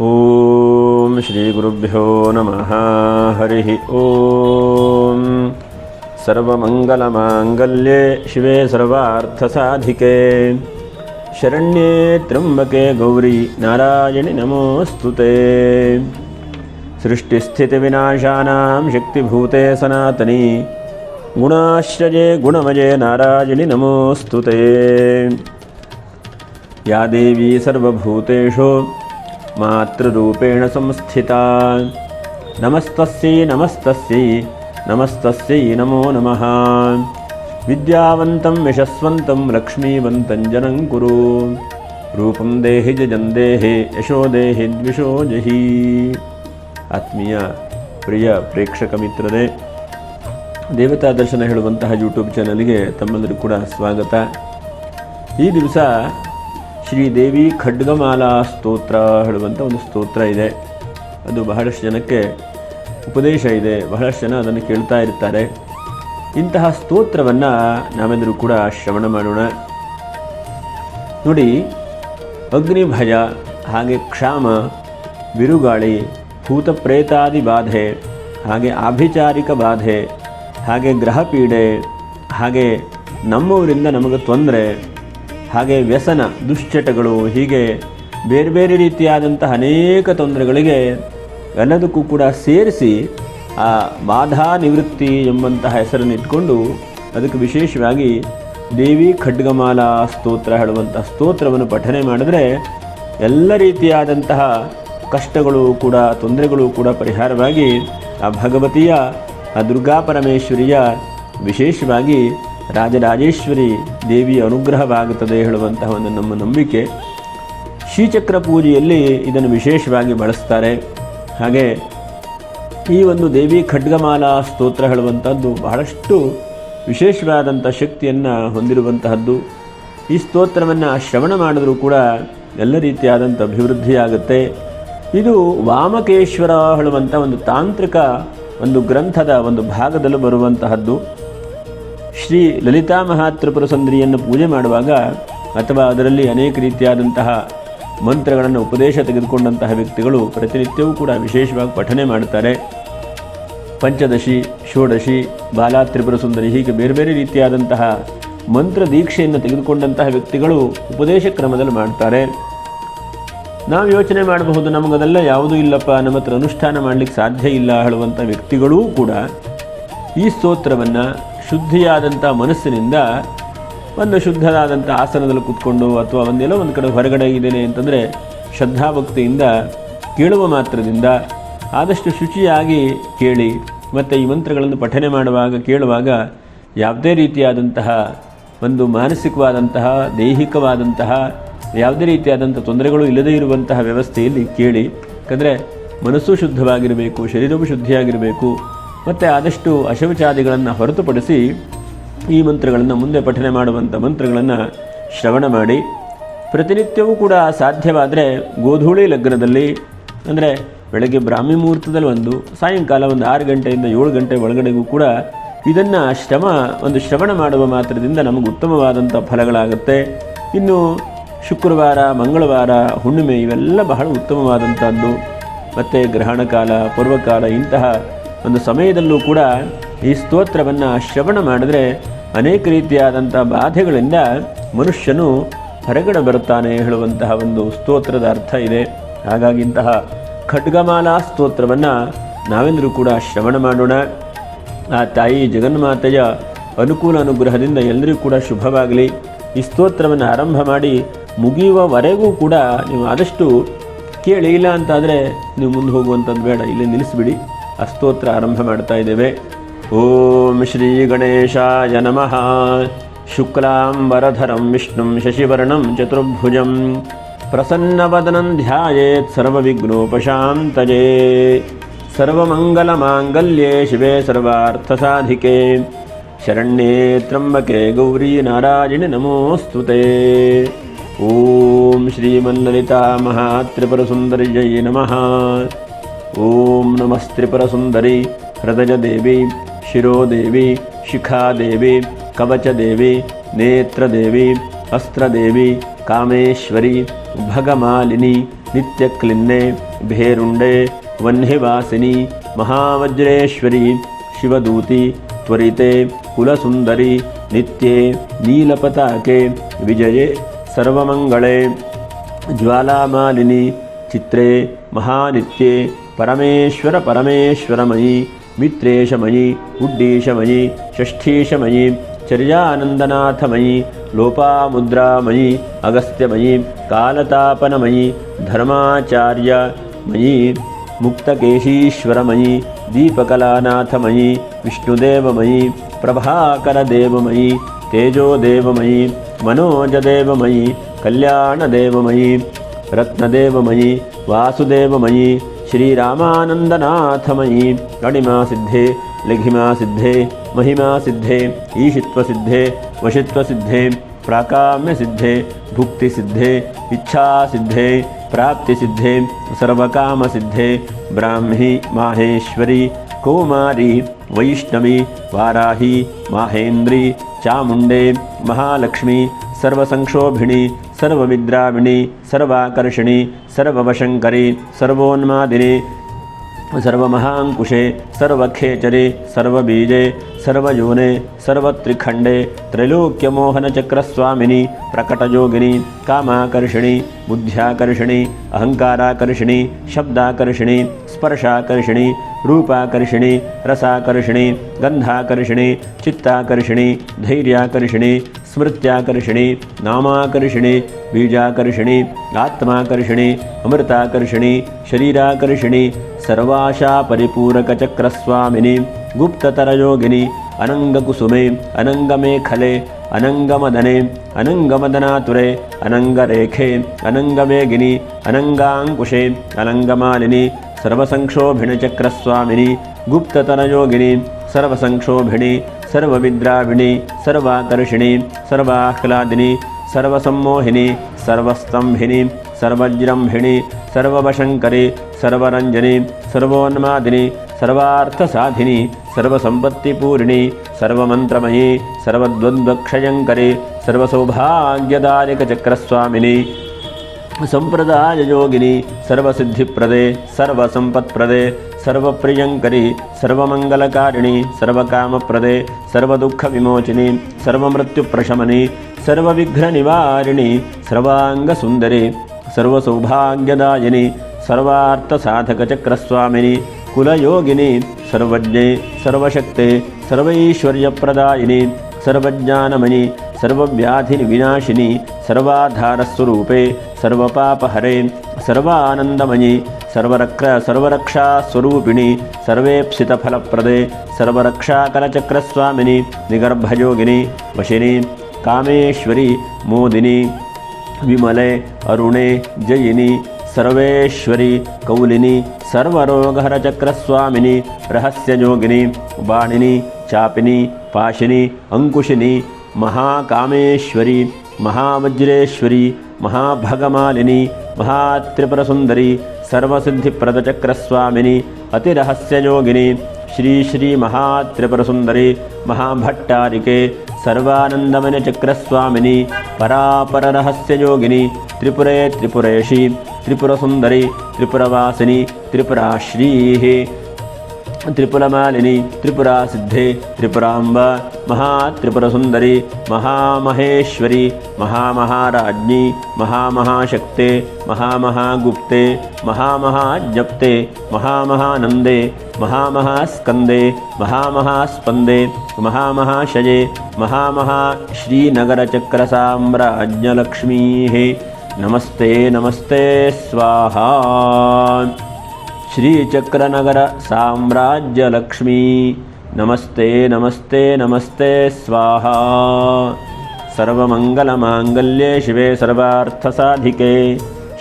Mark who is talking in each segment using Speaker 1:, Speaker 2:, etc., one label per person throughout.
Speaker 1: ॐ श्रीगुरुभ्यो नमः। हरिः ॐ। सर्वमङ्गलमाङ्गल्ये शिवे सर्वार्थसाधिके। शरण्ये त्र्यम्बके गौरी नारायणि नमोऽस्तु ते। सृष्टिस्थितिविनाशानां शक्तिभूते सनातनी। गुणाश्रये गुणमये नारायणि नमोऽस्तु ते। या देवी सर्वभूतेषु मातृरूपेण संस्थिता नमस्तस्यै नमस्तस्यै नमस्तस्यै नमो नमः विद्यावन्तं यशस्वन्तं लक्ष्मीवन्तं जनं कुरु ರೂಪಂ ದೇಹಿ ಜಜನ್ ದೇಹಿ ಯಶೋ ದೇಹಿ ದ್ವಿಷೋ ಜಹಿ ಆತ್ಮೀಯ ಪ್ರಿಯ ಪ್ರೇಕ್ಷಕ ಮಿತ್ರರೇ ದೇವತಾ ದರ್ಶನ ಹೇಳುವಂತಹ ಯೂಟ್ಯೂಬ್ ಚಾನಲ್ಗೆ ತಮ್ಮೆಲ್ಲರಿಗೂ ಕೂಡ ಸ್ವಾಗತ ಈ ದಿವಸ ಶ್ರೀ ದೇವಿ ಖಡ್ಗಮಾಲಾ ಸ್ತೋತ್ರ ಹೇಳುವಂಥ ಒಂದು ಸ್ತೋತ್ರ ಇದೆ. ಅದು ಬಹಳಷ್ಟು ಜನಕ್ಕೆ ಉಪದೇಶ ಇದೆ. ಬಹಳಷ್ಟು ಜನ ಅದನ್ನು ಕೇಳ್ತಾ ಇರ್ತಾರೆ. ಇಂತಹ ಸ್ತೋತ್ರವನ್ನು ನಾವೆಲ್ಲರೂ ಕೂಡ ಶ್ರವಣ ಮಾಡೋಣ. ನೋಡಿ, ಅಗ್ನಿಭಯ, ಹಾಗೆ ಕ್ಷಾಮ, ಬಿರುಗಾಳಿ, ಭೂತಪ್ರೇತಾದಿ ಬಾಧೆ, ಹಾಗೆ ಆಭಿಚಾರಿಕ ಬಾಧೆ, ಹಾಗೆ ಗ್ರಹ ಪೀಡೆ ಹಾಗೆ ನಮ್ಮವರಿಂದ ನಮಗೆ ತೊಂದರೆ ಹಾಗೆ ವ್ಯಸನ, ದುಶ್ಚಟಗಳು ಹೀಗೆ ಬೇರೆ ಬೇರೆ ರೀತಿಯಾದಂತಹ ಅನೇಕ ತೊಂದರೆಗಳಿಗೆ ಎಲ್ಲದಕ್ಕೂ ಕೂಡ ಸೇರಿಸಿ ಆ ಬಾಧಾ ನಿವೃತ್ತಿ ಎಂಬಂತಹ ಹೆಸರನ್ನು ಇಟ್ಕೊಂಡು ಅದಕ್ಕೆ ವಿಶೇಷವಾಗಿ ದೇವಿ ಖಡ್ಗಮಾಲಾ ಸ್ತೋತ್ರ ಹೇಳುವಂತಹ ಸ್ತೋತ್ರವನ್ನು ಪಠನೆ ಮಾಡಿದ್ರೆ ಎಲ್ಲ ರೀತಿಯಾದಂತಹ ಕಷ್ಟಗಳು ಕೂಡ, ತೊಂದರೆಗಳು ಕೂಡ ಪರಿಹಾರವಾಗಿ ಆ ಭಗವತಿಯ, ಆ ದುರ್ಗಾ ಪರಮೇಶ್ವರಿಯ ವಿಶೇಷವಾಗಿ ರಾಜರಾಜೇಶ್ವರಿ ದೇವಿಯ ಅನುಗ್ರಹವಾಗುತ್ತದೆ ಹೇಳುವಂತಹ ಒಂದು ನಮ್ಮ ನಂಬಿಕೆ. ಶ್ರೀಚಕ್ರ ಪೂಜೆಯಲ್ಲಿ ಇದನ್ನು ವಿಶೇಷವಾಗಿ ಬಳಸ್ತಾರೆ. ಹಾಗೆ ಈ ಒಂದು ದೇವಿ ಖಡ್ಗಮಾಲಾ ಸ್ತೋತ್ರ ಹೇಳುವಂಥದ್ದು ಬಹಳಷ್ಟು ವಿಶೇಷವಾದಂಥ ಶಕ್ತಿಯನ್ನು ಹೊಂದಿರುವಂತಹದ್ದು. ಈ ಸ್ತೋತ್ರವನ್ನು ಶ್ರವಣ ಮಾಡಿದರೂ ಕೂಡ ಎಲ್ಲ ರೀತಿಯಾದಂಥ ಅಭಿವೃದ್ಧಿಯಾಗುತ್ತೆ. ಇದು ವಾಮಕೇಶ್ವರ ಹೇಳುವಂಥ ಒಂದು ತಾಂತ್ರಿಕ ಒಂದು ಗ್ರಂಥದ ಒಂದು ಭಾಗದಲ್ಲೂ ಬರುವಂತಹದ್ದು. ಶ್ರೀ ಲಲಿತಾ ಮಹಾತ್ರಿಪುರ ಸುಂದರಿಯನ್ನು ಪೂಜೆ ಮಾಡುವಾಗ ಅಥವಾ ಅದರಲ್ಲಿ ಅನೇಕ ರೀತಿಯಾದಂತಹ ಮಂತ್ರಗಳನ್ನು ಉಪದೇಶ ತೆಗೆದುಕೊಂಡಂತಹ ವ್ಯಕ್ತಿಗಳು ಪ್ರತಿನಿತ್ಯವೂ ಕೂಡ ವಿಶೇಷವಾಗಿ ಪಠನೆ ಮಾಡುತ್ತಾರೆ. ಪಂಚದಶಿ, ಷೋಡಶಿ ಬಾಲಾ ತ್ರಿಪುರ ಸುಂದರಿ ಹೀಗೆ ಬೇರೆ ಬೇರೆ ರೀತಿಯಾದಂತಹ ಮಂತ್ರ ದೀಕ್ಷೆಯನ್ನು ತೆಗೆದುಕೊಂಡಂತಹ ವ್ಯಕ್ತಿಗಳು ಉಪದೇಶ ಕ್ರಮದಲ್ಲಿ ಮಾಡ್ತಾರೆ. ನಾವು ಯೋಚನೆ ಮಾಡಬಹುದು, ನಮಗದೆಲ್ಲ ಯಾವುದೂ ಇಲ್ಲಪ್ಪ, ನಮ್ಮ ಹತ್ರ ಅನುಷ್ಠಾನ ಮಾಡಲಿಕ್ಕೆ ಸಾಧ್ಯ ಇಲ್ಲ ಹೇಳುವಂಥ ವ್ಯಕ್ತಿಗಳೂ ಕೂಡ ಈ ಸ್ತೋತ್ರವನ್ನು ಶುದ್ಧಿಯಾದಂಥ ಮನಸ್ಸಿನಿಂದ ಒಂದು ಶುದ್ಧನಾದಂಥ ಆಸನದಲ್ಲಿ ಕೂತ್ಕೊಂಡು ಅಥವಾ ಒಂದೆಲ್ಲೋ ಒಂದು ಕಡೆ ಹೊರಗಡೆ ಇದ್ದೇನೆ ಅಂತಂದರೆ ಶ್ರದ್ಧಾಭಕ್ತಿಯಿಂದ ಕೇಳುವ ಮಾತ್ರದಿಂದ ಆದಷ್ಟು ಶುಚಿಯಾಗಿ ಕೇಳಿ ಮತ್ತು ಈ ಮಂತ್ರಗಳನ್ನು ಪಠನೆ ಮಾಡುವಾಗ ಕೇಳುವಾಗ ಯಾವುದೇ ರೀತಿಯಾದಂತಹ ಒಂದು ಮಾನಸಿಕವಾದಂತಹ, ದೈಹಿಕವಾದಂತಹ, ಯಾವುದೇ ರೀತಿಯಾದಂಥ ತೊಂದರೆಗಳು ಇಲ್ಲದೇ ಇರುವಂತಹ ವ್ಯವಸ್ಥೆಯಲ್ಲಿ ಕೇಳಿ. ಯಾಕಂದರೆ ಮನಸ್ಸು ಶುದ್ಧವಾಗಿರಬೇಕು, ಶರೀರವೂ ಶುದ್ಧಿಯಾಗಿರಬೇಕು ಮತ್ತು ಆದಷ್ಟು ಅಶೌಚಾದಿಗಳನ್ನು ಹೊರತುಪಡಿಸಿ ಈ ಮಂತ್ರಗಳನ್ನು ಮುಂದೆ ಪಠನೆ ಮಾಡುವಂಥ ಮಂತ್ರಗಳನ್ನು ಶ್ರವಣ ಮಾಡಿ. ಪ್ರತಿನಿತ್ಯವೂ ಕೂಡ ಸಾಧ್ಯವಾದರೆ ಗೋಧೂಳಿ ಲಗ್ನದಲ್ಲಿ, ಅಂದರೆ ಬೆಳಗ್ಗೆ ಬ್ರಾಹ್ಮಿ ಮುಹೂರ್ತದಲ್ಲಿ ಒಂದು, ಸಾಯಂಕಾಲ ಒಂದು ಆರು ಗಂಟೆಯಿಂದ ಏಳು ಗಂಟೆ ಒಳಗಡೆಗೂ ಕೂಡ ಇದನ್ನು ಶ್ರಮ, ಒಂದು ಶ್ರವಣ ಮಾಡುವ ಮಾತ್ರದಿಂದ ನಮಗೆ ಉತ್ತಮವಾದಂಥ ಫಲಗಳಾಗುತ್ತೆ. ಇನ್ನು ಶುಕ್ರವಾರ, ಮಂಗಳವಾರ, ಹುಣ್ಣಿಮೆ ಇವೆಲ್ಲ ಬಹಳ ಉತ್ತಮವಾದಂಥದ್ದು ಮತ್ತು ಗ್ರಹಣ ಕಾಲ ಪೂರ್ವಕಾಲ ಇಂತಹ ಒಂದು ಸಮಯದಲ್ಲೂ ಕೂಡ ಈ ಸ್ತೋತ್ರವನ್ನು ಶ್ರವಣ ಮಾಡಿದ್ರೆ ಅನೇಕ ರೀತಿಯಾದಂಥ ಬಾಧೆಗಳಿಂದ ಮನುಷ್ಯನು ಹೊರಗಡೆ ಬರುತ್ತಾನೆ ಹೇಳುವಂತಹ ಒಂದು ಸ್ತೋತ್ರದ ಅರ್ಥ ಇದೆ. ಹಾಗಾಗಿ ಇಂತಹ ಖಡ್ಗಮಾಲಾ ಸ್ತೋತ್ರವನ್ನು ನಾವೆಲ್ಲರೂ ಕೂಡ ಶ್ರವಣ ಮಾಡೋಣ. ಆ ತಾಯಿ ಜಗನ್ಮಾತೆಯ ಅನುಕೂಲ ಅನುಗ್ರಹದಿಂದ ಎಲ್ಲರಿಗೂ ಕೂಡ ಶುಭವಾಗಲಿ. ಈ ಸ್ತೋತ್ರವನ್ನು ಆರಂಭ ಮಾಡಿ ಮುಗಿಯುವವರೆಗೂ ಕೂಡ ನೀವು ಆದಷ್ಟು ಕೇಳಿ, ಇಲ್ಲ ಅಂತಾದರೆ ನೀವು ಮುಂದೆ ಹೋಗುವಂಥದ್ದು ಬೇಡ, ಇಲ್ಲಿ ನಿಲ್ಲಿಸ್ಬಿಡಿ. ಆ ಸ್ತೋತ್ರ ಆರಂಭ ಮಾಡ್ತಾ ಇದ್ದೇವೆ. ಓಂ ಶ್ರೀ ಗಣೇಶಾಯ ನಮಃ. ಶುಕ್ಲಾಂಬರಧರಂ, ವಿಷ್ಣುಂ, ಶಶಿವರ್ಣಂ, ಚತುರ್ಭುಜಂ. ಪ್ರಸನ್ನವದನಂ ಧ್ಯಾಯೇತ್, ಸರ್ವವಿಘ್ನೋಪಶಾಂತಯೇ. ಸರ್ವಮಂಗಲಮಾಂಗಲ್ಯೇ, ಶಿವೆ ಸರ್ವಾರ್ಥಸಾಧಿಕೆ. ಶರಣ್ಯೇ ತ್ರಂಬಕೆ ಗೌರಿ ನಾರಾಯಣಿ, ನಮೋಸ್ತುತೆ. ಓಂ ಶ್ರೀಮಲ್ಲಲಿತಾ ಮಹಾತ್ರಿಪುರಸುಂದರ್ಯೈ ನಮಃ. ಓಂ ನಮಸ್ತ್ರಿಪುರಸುಂದರಿ ಹೃದಯ ದೇವಿ ಶಿರೋದೇವಿ ಶಿಖಾದೇವಿ ಕವಚದೇವಿ ನೇತ್ರದೇವಿ ಅಸ್ತ್ರದೇವಿ ಕಾಮೇಶ್ವರಿ ಭಗಮಾಲಿನಿ ನಿತ್ಯಕ್ಲಿನ್ನೆ ಭೇರುಂಡೆ ವನ್ಹಿವಾಸಿನಿ ಮಹಾವಜ್ರೇಶ್ವರಿ ಶಿವದೂತಿ ತ್ವರಿತೆ ಕುಲಸುಂದರಿ ನಿತ್ಯೆ ನೀಲಪತಾಕೆ ವಿಜಯೇ ಸರ್ವಮಂಗಳೇ ಜ್ವಾಲಾಮಾಲಿನಿ ಚಿತ್ರೇ ಮಹಾನಿತ್ಯೆ ಪರಮೇಶ್ವರ ಪರಮೇಶ್ವರಮಯಿ ಮಿತ್ರೇಶಮಯಿ ಉಡ್ಡೀಶಮಯಿ ಷಷ್ಠೀಶಮಯಿ ಚರ್ಯಾನಂದನಾಥಮಯಿ ಲೋಪಾಮುದ್ರಾಮಯಿ ಅಗಸ್ತ್ಯಮಯಿ ಕಾಲತಾಪನಮಯಿ ಧರ್ಮಾಚಾರ್ಯ ಮಯಿ मुक्तकेशीश्वरमयि दीपकलानाथमयि विष्णुदेवमयि प्रभाकरदेवमयि तेजोदेवमयि मनोजदेवमयि कल्याणदेवमयि रत्नदेवमयि वासुदेवमयि श्रीरामानन्दनाथमयी गणिमा सिद्धे लिघिमा सिद्धे महिमा सिद्धे ईशित्व सिद्धे वशित्व सिद्धे प्राकाम्य सिद्धे भुक्ति सिद्धे इच्छा सिद्धे प्राप्ति सिद्धे सर्वकाम सिद्धे ब्राह्मी, माहेश्वरी, कौमारी, वैष्णवी, वाराही, माहेन्द्री चामुंडे महालक्ष्मी, सर्वसंक्षोभिणी सर्वविद्राविणी सर्वाकर्षिणी ಸರ್ವವಶಂಕರಿ, ಸರ್ವೋನ್ಮಾದಿನಿ, ಸರ್ವಮಹಾಂಕುಶೆ, ಸರ್ವಖೇಚರೆ, ಸರ್ವಬೀಜೆ, ಸರ್ವಯೋನೆ, ಸರ್ವತ್ರಿಖಂಡೆ, ತ್ರೈಲೋಕ್ಯಮೋಹನಚಕ್ರಸ್ವಾಮಿನಿ, ಪ್ರಕಟಯೋಗಿನಿ, ಕಾಮಾಕರ್ಷಿಣಿ, ಬುದ್ಧ್ಯಾಕರ್ಷಿಣಿ, ಅಹಂಕಾರಾಕರ್ಷಿಣಿ, ಶಬ್ದಾಕರ್ಷಿಣಿ, ಸ್ಪರ್ಶಾಕರ್ಷಿಣಿ, ರೂಪಾಕರ್ಷಿಣಿ, ರಸಾಕರ್ಷಿಣಿ, ಗಂಧಾಕರ್ಷಿಣಿ, ಚಿತ್ತಾಕರ್ಷಿಣಿ, ಧೈರ್ಯಾಕರ್ಷಿಣಿ स्मृत्याकर्षिणी नामाकर्षिणी बीजाकर्षिणी आत्माकर्षिणी अमृताकर्षिणी शरीराकर्षिणी सर्वाशा परिपूरकचक्रस्वामिनी गुप्ततरयोगिनी अनङ्गकुसुमे अनङ्गमेखले अनङ्गमदने अनङ्गमदनातुरे अनङ्गरेखे अनङ्गवेगिनी अनङ्गाङ्कुशे अनङ्गमालिनी సర్వవిద్రావిణి సర్వాకర్షిణి సర్వాహ్లాదిని సర్వసమ్మోహిని సర్వస్తంభిని సర్వజ్రంభిణి సర్వవశంకరి సర్వరంజని సర్వోన్మాదిని సర్వార్థసాధిని సర్వసంపత్తిపూరిణి సర్వమంత్రమయీ సర్వద్వంద్వక్షయంకరి సర్వసౌభాగ్యదారికచక్రస్వామిని సంప్రదాయయోగిని సర్వసిద్ధిప్రదే సర్వసంపత్ప్రదే ಸರ್ವಪ್ರಿಯಂಕರಿ, ಸರ್ವಮಂಗಲಕಾರಿಣಿ, ಸರ್ವಕಾಮಪ್ರದೆ ಸರ್ವದುಃಖ ವಿಮೋಚಿನಿ ಸರ್ವಮೃತ್ಯುಪ್ರಶಮನಿ ಸರ್ವವಿಘ್ನ ನಿವಾರಿಣಿ ಸರ್ವಾಂಗ ಸುಂದರಿ ಸರ್ವಸೌಭಾಗ್ಯದಾಯಿನಿ ಸರ್ವಾರ್ಥ ಸಾಧಕ ಚಕ್ರಸ್ವಾಮಿನಿ ಕುಲಯೋಗಿನಿ, ಸರ್ವಜ್ಞೆ, ಸರ್ವಶಕ್ತೆ, ಸರ್ವೈಶ್ವರ್ಯಪ್ರದಾಯಿನಿ ಸರ್ವಜ್ಞಾನಮಯಿ ಸರ್ವವ್ಯಾಧಿ ವಿನಾಶಿನಿ ಸರ್ವಾಧಾರಸ್ವರೂಪೆ सर्वपापहरे, सर्वानन्दमयि सर्वरक्ष सर्वरक्षास्वरूपिणी सर्वेप्सितफलप्रदे, सर्वरक्षाकलचक्रस्वामिनी, निगर्भयोगिनी, वशिनी, कामेश्वरी, मोदिनी, विमले, अरुणे, जयिनी, सर्वेश्वरी, कौलिनी, सर्वरोगहरचक्रस्वामिनी, रहस्ययोगिनी वाणिनी चापिनी, पाशिनी अङ्कुशिनी महाकामेश्वरी, महावज्रेश्वरी ಮಹಾಭಗಮಾಲಿನಿ, ಮಹಾತ್ರಿಪುರಸುಂದರಿ, ಸರ್ವಸಿದ್ಧಿಪ್ರದಚಕ್ರಸ್ವಾಮಿನಿ, ಅತಿರಹಸ್ಯಯೋಗಿನಿ, ಶ್ರೀ ಶ್ರೀ ಮಹಾತ್ರಿಪುರಸುಂದರಿ ಮಹಾಭಟ್ಟಾರಿಕೆ ಸರ್ವಾನಂದಮನ ಚಕ್ರಸ್ವಾಮಿನಿ, ಪರಾಪರರಹಸ್ಯಯೋಗಿನಿ, ತ್ರಿಪುರೇ ತ್ರಿಪುರೇಶಿ, ತ್ರಿಪುರಸುಂದರಿ, ತ್ರಿಪುರವಾಸಿನಿ ತ್ರಿಪುರಾಶ್ರೀ त्रिपुरमालिनी त्रिपुरासिद्धे त्रिपुराम्ब महात्रिपुरसुन्दरी महामहेश्वरी, महामहाराज्ञी, महामहाशक्ते, महामहागुप्ते महामहाजप्ते महामहानन्दे, महामहास्कन्दे, महामहास्पन्दे, महामहाशये, महामहाश्रीनगरचक्रसाम्राज्ञलक्ष्मीः। नमस्ते नमस्ते, स्वाहा। श्रीचक्रनगरसाम्राज्यलक्ष्मी नमस्ते नमस्ते नमस्ते स्वाहा सर्वमङ्गलमाङ्गल्ये शिवे सर्वार्थसाधिके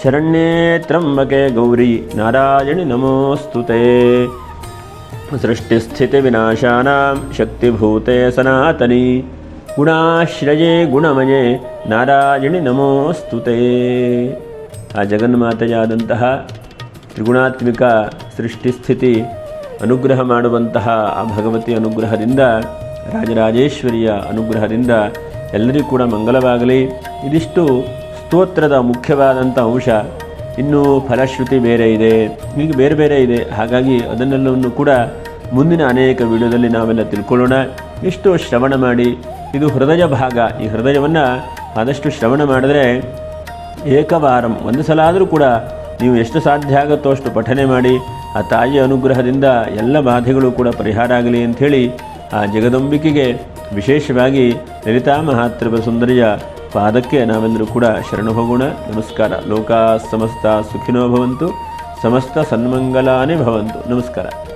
Speaker 1: शरण्ये त्र्यम्बके गौरी नारायणि नमोऽस्तु ते सृष्टिस्थितिविनाशानां शक्तिभूते सनातनी ಗುಣಾಶ್ರಯೇ ಗುಣಮಯೇ ನಾರಾಯಣಿ ನಮೋಸ್ತುತೆ ಆ ಜಗನ್ಮಾತೆಯಾದಂತಹ ತ್ರಿಗುಣಾತ್ಮಿಕ ಸೃಷ್ಟಿಸ್ಥಿತಿ ಅನುಗ್ರಹ ಮಾಡುವಂತಹ ಆ ಭಗವತಿ ಅನುಗ್ರಹದಿಂದ, ರಾಜರಾಜೇಶ್ವರಿಯ ಅನುಗ್ರಹದಿಂದ ಎಲ್ಲರಿಗೂ ಕೂಡ ಮಂಗಲವಾಗಲಿ. ಇದಿಷ್ಟು ಸ್ತೋತ್ರದ ಮುಖ್ಯವಾದಂಥ ಅಂಶ. ಇನ್ನೂ ಫಲಶ್ರುತಿ ಬೇರೆ ಇದೆ. ಹೀಗೆ ಬೇರೆ ಬೇರೆ ಇದೆ. ಹಾಗಾಗಿ ಅದನ್ನೆಲ್ಲವನ್ನು ಕೂಡ ಮುಂದಿನ ಅನೇಕ ವಿಡಿಯೋದಲ್ಲಿ ನಾವೆಲ್ಲ ತಿಳ್ಕೊಳ್ಳೋಣ. ಇಷ್ಟು ಶ್ರವಣ ಮಾಡಿ. ಇದು ಹೃದಯ ಭಾಗ. ಈ ಹೃದಯವನ್ನು ಆದಷ್ಟು ಶ್ರವಣ ಮಾಡಿದ್ರೆ ಏಕವಾರಂ. ಒಂದು ಸಲ ಆದರೂ ಕೂಡ ನೀವು ಎಷ್ಟು ಸಾಧ್ಯ ಆಗುತ್ತೋ ಅಷ್ಟು ಪಠನೆ ಮಾಡಿ, ಆ ತಾಯಿಯ ಅನುಗ್ರಹದಿಂದ ಎಲ್ಲ ಬಾಧೆಗಳು ಕೂಡ ಪರಿಹಾರ ಆಗಲಿ ಅಂಥೇಳಿ ಆ ಜಗದಂಬಿಕೆಗೆ ವಿಶೇಷವಾಗಿ ಲಲಿತಾ ಮಹಾತ್ರಿಪ ಸುಂದರಿಯ ಪಾದಕ್ಕೆ ನಾವೆಲ್ಲರೂ ಕೂಡ ಶರಣು ಹೋಗೋಣ. ನಮಸ್ಕಾರ. ಲೋಕ ಸಮಸ್ತ ಸುಖಿನೋ ಭವಂತು. ಸಮಸ್ತ ಸನ್ಮಂಗಲಾನೇ ಭವಂತು. ನಮಸ್ಕಾರ.